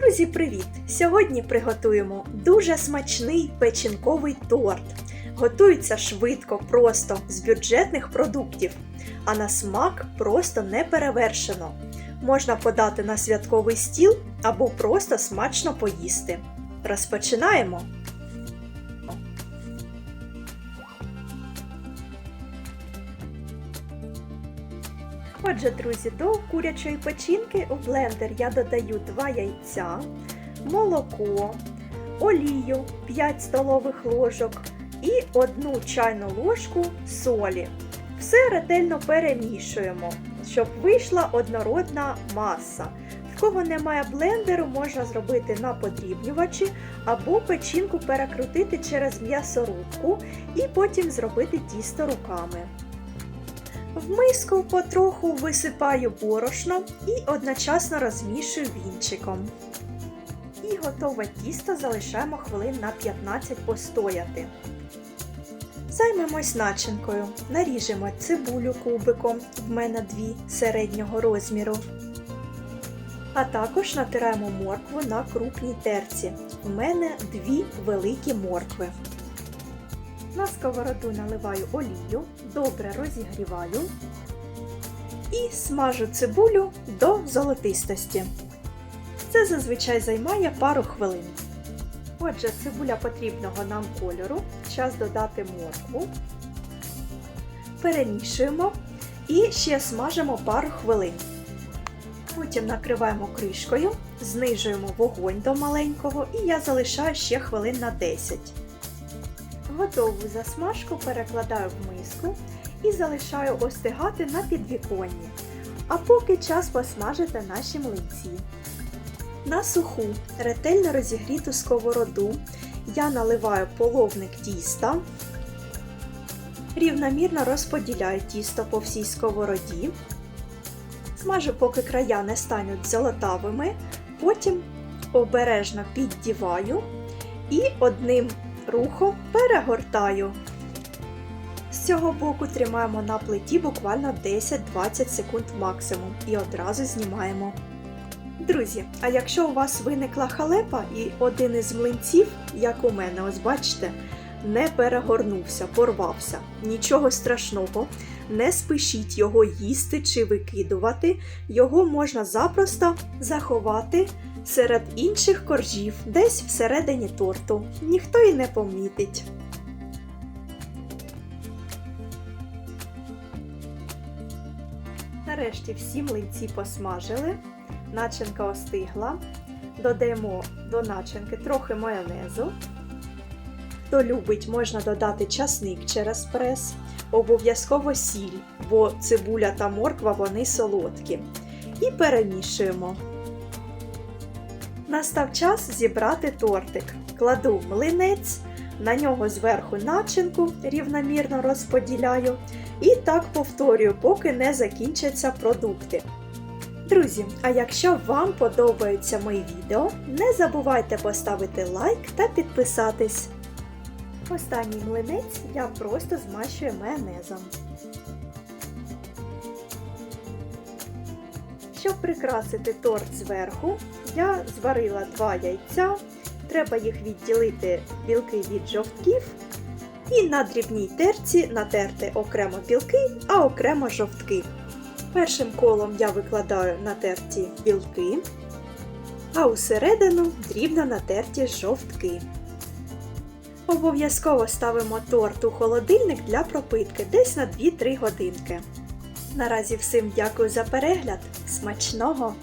Друзі, привіт! Сьогодні приготуємо дуже смачний печінковий торт. Готується швидко, просто з бюджетних продуктів, а на смак просто не перевершено. Можна подати на святковий стіл або просто смачно поїсти. Розпочинаємо! Отже, друзі, до курячої печінки у блендер я додаю 2 яйця, молоко, олію 5 столових ложок і 1 чайну ложку солі. Все ретельно перемішуємо, щоб вийшла однородна маса. В кого немає блендеру, можна зробити на подрібнювачі або печінку перекрутити через м'ясорубку і потім зробити тісто руками. В миску потроху висипаю борошно і одночасно розмішую вінчиком. І готове тісто залишаємо хвилин на 15 постояти. Займемось начинкою. Наріжемо цибулю кубиком, в мене дві середнього розміру. А також натираємо моркву на крупній терці. В мене дві великі моркви. На сковороду наливаю олію, добре розігріваю і смажу цибулю до золотистості. Це зазвичай займає пару хвилин. Отже, цибуля потрібного нам кольору. Час додати моркву. Перемішуємо і ще смажимо пару хвилин. Потім накриваємо кришкою, знижуємо вогонь до маленького і я залишаю ще хвилин на 10. Готову засмажку перекладаю в миску і залишаю остигати на підвіконні. А поки час посмажити наші млинці. На суху, ретельно розігріту сковороду я наливаю половник тіста, рівномірно розподіляю тісто по всій сковороді, смажу, поки края не стануть золотавими, потім обережно піддіваю і одним рухом перегортаю. З цього боку тримаємо на плиті буквально 10-20 секунд максимум і одразу знімаємо. Друзі, а якщо у вас виникла халепа і один із млинців, як у мене, ось бачите, не перегорнувся, порвався, нічого страшного, не спішіть його їсти чи викидувати, його можна запросто заховати серед інших коржів, десь всередині торту. Ніхто і не помітить. Нарешті всі млинці посмажили, начинка остигла. Додаємо до начинки трохи майонезу. Хто любить, можна додати часник через прес, обов'язково сіль, бо цибуля та морква вони солодкі. І перемішуємо. Настав час зібрати тортик. Кладу млинець, на нього зверху начинку рівномірно розподіляю. І так повторюю, поки не закінчаться продукти. Друзі, а якщо вам подобаються мої відео, не забувайте поставити лайк та підписатись. Останній млинець я просто змащую майонезом. Щоб прикрасити торт зверху, я зварила два яйця. Треба їх відділити білки від жовтків. І на дрібній терці натерти окремо білки, а окремо жовтки. Першим колом я викладаю на терті білки, а усередину дрібно натерті жовтки. Обов'язково ставимо торт у холодильник для пропитки десь на 2-3 годинки. Наразі всім дякую за перегляд. Смачного!